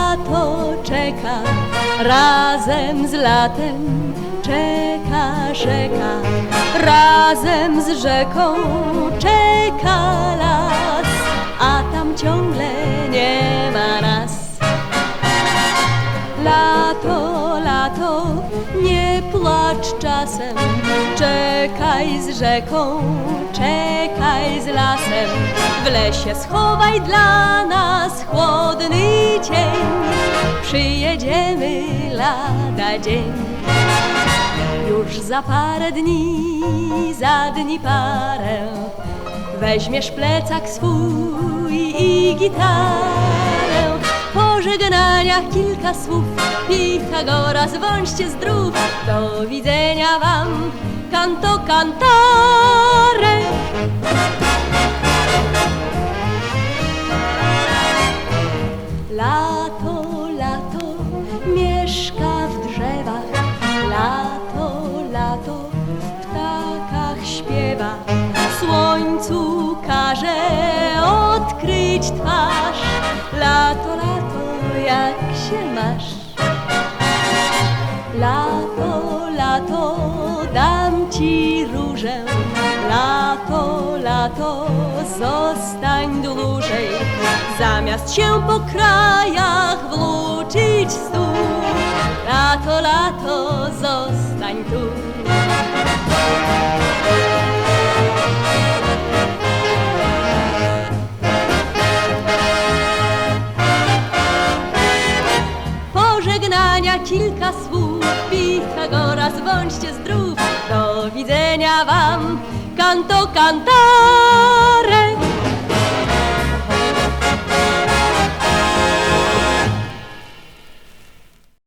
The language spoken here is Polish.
Lato czeka. Razem z latem, czeka rzeka. Razem z rzeką, czeka las, a tam ciągle nie ma nas. Lato, lato, nie płacz czasem, czekaj z rzeką, czekaj z lasem. W lesie schowaj dla nas chłodny cień, przyjedziemy lada dzień. Już za parę dni, za dni parę, weźmiesz plecak swój i gitarę. Po żegnaniach kilka słów, Pitagora, bądźcie zdrów, do widzenia wam, canto cantare. Lato, lato, mieszka w drzewach, lato, lato, w ptakach śpiewa, słońcu każe odkryć twarz. Jak się masz? Lato, lato, dam ci różę. Lato, lato, zostań dłużej. Zamiast się po krajach włóczyć stu. Lato, lato, zostań tu. Pożegnania kilka słów, Pitagora, bądźcie zdrów. Do widzenia wam, canto cantare.